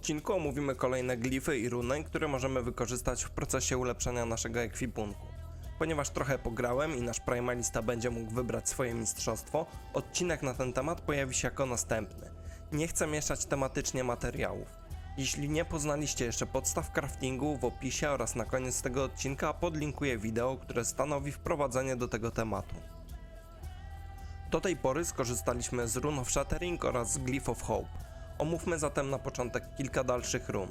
odcinku omówimy kolejne glify i runy, które możemy wykorzystać w procesie ulepszania naszego ekwipunku. Ponieważ trochę pograłem i nasz primalista będzie mógł wybrać swoje mistrzostwo, odcinek na ten temat pojawi się jako następny. Nie chcę mieszać tematycznie materiałów. Jeśli nie poznaliście jeszcze podstaw craftingu, w opisie oraz na koniec tego odcinka podlinkuję wideo, które stanowi wprowadzenie do tego tematu. Do tej pory skorzystaliśmy z Rune of Shattering oraz z Glyph of Hope. Omówmy zatem na początek kilka dalszych run.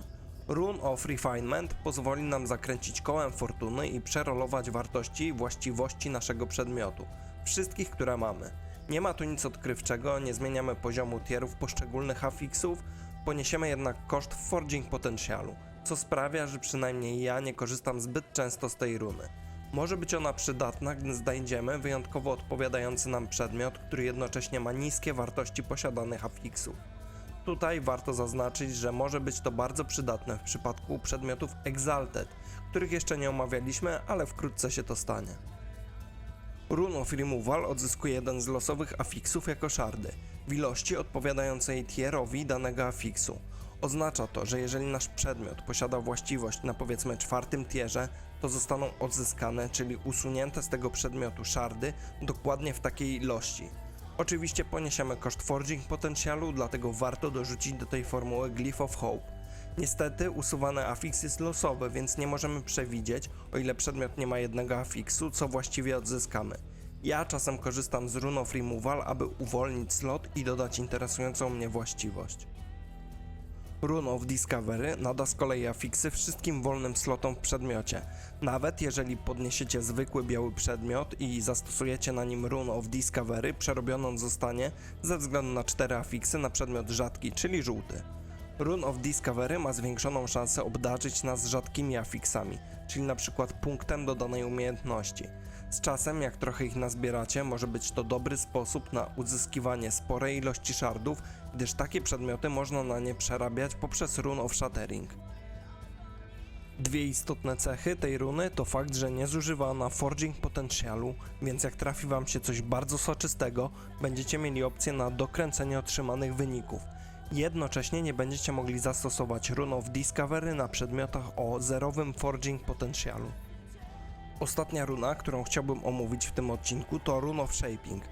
Rune of Refinement pozwoli nam zakręcić kołem fortuny i przerolować wartości i właściwości naszego przedmiotu. Wszystkich, które mamy. Nie ma tu nic odkrywczego, nie zmieniamy poziomu tierów poszczególnych afixów, poniesiemy jednak koszt forging potencjalu, co sprawia, że przynajmniej ja nie korzystam zbyt często z tej runy. Może być ona przydatna, gdy znajdziemy wyjątkowo odpowiadający nam przedmiot, który jednocześnie ma niskie wartości posiadanych afixów. Tutaj warto zaznaczyć, że może być to bardzo przydatne w przypadku przedmiotów Exalted, których jeszcze nie omawialiśmy, ale wkrótce się to stanie. Rune of Removal odzyskuje jeden z losowych afixów jako szardy, w ilości odpowiadającej tierowi danego afixu. Oznacza to, że jeżeli nasz przedmiot posiada właściwość na powiedzmy czwartym tierze, to zostaną odzyskane, czyli usunięte z tego przedmiotu szardy dokładnie w takiej ilości. Oczywiście poniesiemy koszt forging potencjalu, dlatego warto dorzucić do tej formuły Glyph of Hope. Niestety usuwany afix jest losowy, więc nie możemy przewidzieć, o ile przedmiot nie ma jednego afixu, co właściwie odzyskamy. Ja czasem korzystam z Rune of Removal, aby uwolnić slot i dodać interesującą mnie właściwość. Rune of Discovery nada z kolei afiksy wszystkim wolnym slotom w przedmiocie. Nawet jeżeli podniesiecie zwykły biały przedmiot i zastosujecie na nim Rune of Discovery, przerobiony on zostanie ze względu na cztery afiksy na przedmiot rzadki, czyli żółty. Rune of Discovery ma zwiększoną szansę obdarzyć nas rzadkimi afiksami, czyli przykład punktem do danej umiejętności. Z czasem, jak trochę ich nazbieracie, może być to dobry sposób na uzyskiwanie sporej ilości shardów, gdyż takie przedmioty można na nie przerabiać poprzez Rune of Shattering. Dwie istotne cechy tej runy to fakt, że nie zużywa ona forging potencjalu, więc jak trafi wam się coś bardzo soczystego, będziecie mieli opcję na dokręcenie otrzymanych wyników. Jednocześnie nie będziecie mogli zastosować Rune of Discovery na przedmiotach o zerowym forging potencjalu. Ostatnia runa, którą chciałbym omówić w tym odcinku to Rune of Shaping.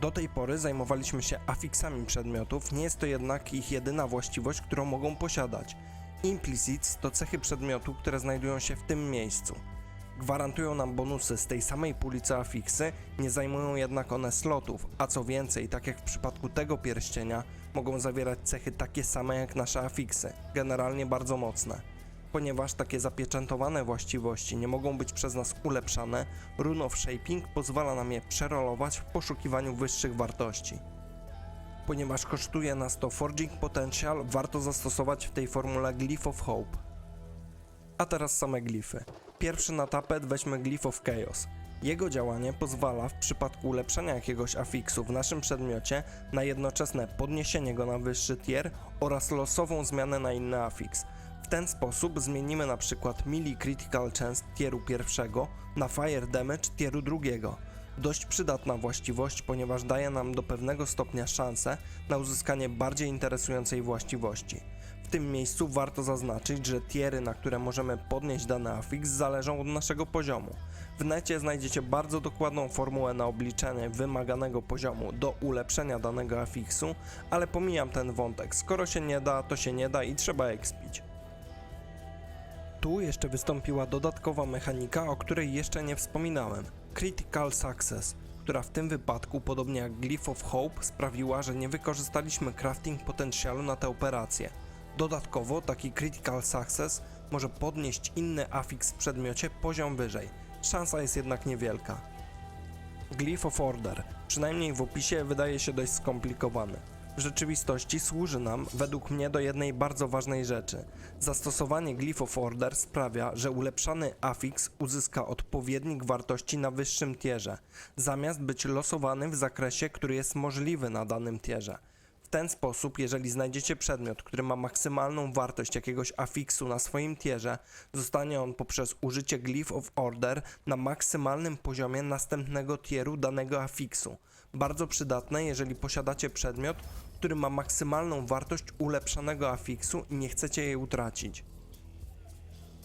Do tej pory zajmowaliśmy się afiksami przedmiotów, nie jest to jednak ich jedyna właściwość, którą mogą posiadać. Implicits to cechy przedmiotu, które znajdują się w tym miejscu. Gwarantują nam bonusy z tej samej puli co afiksy, nie zajmują jednak one slotów, a co więcej, tak jak w przypadku tego pierścienia, mogą zawierać cechy takie same jak nasze afiksy, generalnie bardzo mocne. Ponieważ takie zapieczętowane właściwości nie mogą być przez nas ulepszane, Rune of Shaping pozwala nam je przerolować w poszukiwaniu wyższych wartości. Ponieważ kosztuje nas to Forging Potential, warto zastosować w tej formule Glyph of Hope. A teraz same glify. Pierwszy na tapet weźmy Glyph of Chaos. Jego działanie pozwala w przypadku ulepszenia jakiegoś afixu w naszym przedmiocie na jednoczesne podniesienie go na wyższy tier oraz losową zmianę na inny afix. W ten sposób zmienimy na przykład Melee Critical Chance tieru pierwszego na Fire Damage tieru drugiego. Dość przydatna właściwość, ponieważ daje nam do pewnego stopnia szansę na uzyskanie bardziej interesującej właściwości. W tym miejscu warto zaznaczyć, że tiery, na które możemy podnieść dany afix, zależą od naszego poziomu. W necie znajdziecie bardzo dokładną formułę na obliczenie wymaganego poziomu do ulepszenia danego afixu, ale pomijam ten wątek. Skoro się nie da, to się nie da i trzeba expić. Tu jeszcze wystąpiła dodatkowa mechanika, o której jeszcze nie wspominałem. Critical Success, która w tym wypadku, podobnie jak Glyph of Hope, sprawiła, że nie wykorzystaliśmy crafting potencjalu na tę operację. Dodatkowo taki Critical Success może podnieść inny afix w przedmiocie poziom wyżej. Szansa jest jednak niewielka. Glyph of Order, przynajmniej w opisie, wydaje się dość skomplikowany. W rzeczywistości służy nam, według mnie, do jednej bardzo ważnej rzeczy. Zastosowanie Glyph of Order sprawia, że ulepszany afix uzyska odpowiednik wartości na wyższym tierze, zamiast być losowany w zakresie, który jest możliwy na danym tierze. W ten sposób, jeżeli znajdziecie przedmiot, który ma maksymalną wartość jakiegoś afixu na swoim tierze, zostanie on poprzez użycie Glyph of Order na maksymalnym poziomie następnego tieru danego afixu. Bardzo przydatne, jeżeli posiadacie przedmiot, który ma maksymalną wartość ulepszonego afiksu i nie chcecie jej utracić.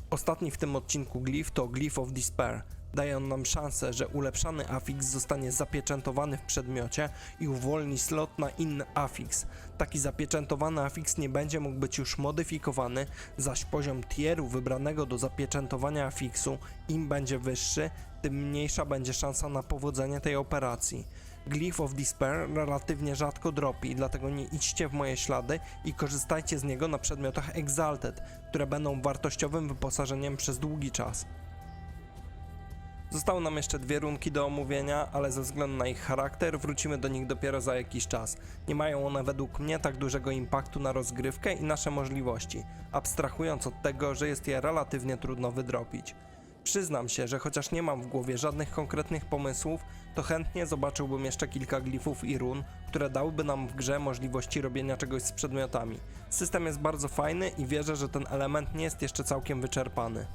Ostatni w tym odcinku glif to Glyph of Despair. Daje on nam szansę, że ulepszany afiks zostanie zapieczętowany w przedmiocie i uwolni slot na inny afiks. Taki zapieczętowany afiks nie będzie mógł być już modyfikowany, zaś poziom tieru wybranego do zapieczętowania afiksu im będzie wyższy, tym mniejsza będzie szansa na powodzenie tej operacji. Glyph of Despair relatywnie rzadko dropi, dlatego nie idźcie w moje ślady i korzystajcie z niego na przedmiotach Exalted, które będą wartościowym wyposażeniem przez długi czas. Zostały nam jeszcze dwie runki do omówienia, ale ze względu na ich charakter wrócimy do nich dopiero za jakiś czas. Nie mają one według mnie tak dużego impaktu na rozgrywkę i nasze możliwości, abstrahując od tego, że jest je relatywnie trudno wydropić. Przyznam się, że chociaż nie mam w głowie żadnych konkretnych pomysłów, to chętnie zobaczyłbym jeszcze kilka glifów i run, które dałyby nam w grze możliwości robienia czegoś z przedmiotami. System jest bardzo fajny i wierzę, że ten element nie jest jeszcze całkiem wyczerpany.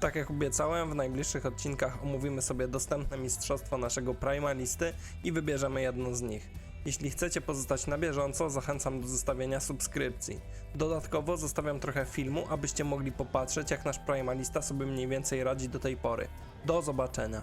Tak jak obiecałem, w najbliższych odcinkach omówimy sobie dostępne mistrzostwa naszego Primalisty i wybierzemy jedno z nich. Jeśli chcecie pozostać na bieżąco, zachęcam do zostawienia subskrypcji. Dodatkowo zostawiam trochę filmu, abyście mogli popatrzeć jak nasz Primalista sobie mniej więcej radzi do tej pory. Do zobaczenia.